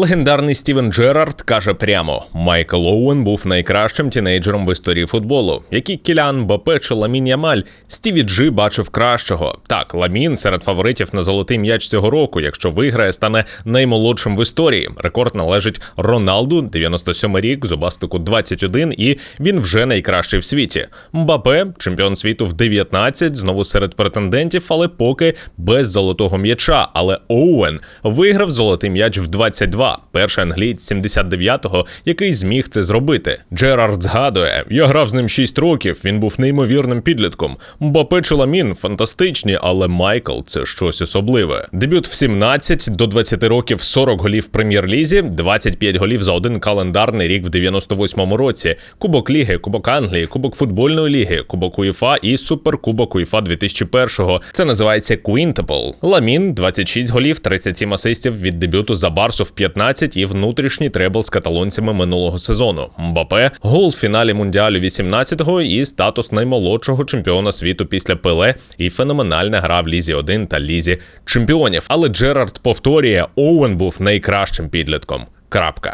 Легендарний Стівен Джерард каже прямо: Майкл Оуен був найкращим тінейджером в історії футболу. Як і Кілян Бапе чи Ламін Ямаль, Стіві Джи бачив кращого. Так, Ламін серед фаворитів на золотий м'яч цього року. Якщо виграє, стане наймолодшим в історії. Рекорд належить Роналду, 97 рік, зубастику 21, і він вже найкращий в світі. Мбапе, чемпіон світу в 19, знову серед претендентів, але поки без золотого м'яча. Але Оуен виграв золотий м'яч в 22. Перший англієць 79-го, який зміг це зробити. Джерард згадує: я грав з ним 6 років. Він був неймовірним підлітком. Мбапе чи Ламін фантастичні, але Майкл це щось особливе. Дебют в 17 до 20 років 40 голів в прем'єр-лізі, 25 голів за один календарний рік в 98-му році. Кубок Ліги, Кубок Англії, Кубок футбольної ліги, Кубок УЄФА і Суперкубок УЄФА 2001-го. Це називається Quintable. Ламін 26 голів, 37 асистів від дебюту за Барсу в 15 і внутрішній требл з каталонцями минулого сезону. Мбапе гол в фіналі мундіалю 18-го і статус наймолодшого чемпіона світу після Пеле і феноменальна гра в Лізі 1 та Лізі чемпіонів. Але Джерард повторює, Оуен був найкращим підлітком. Крапка.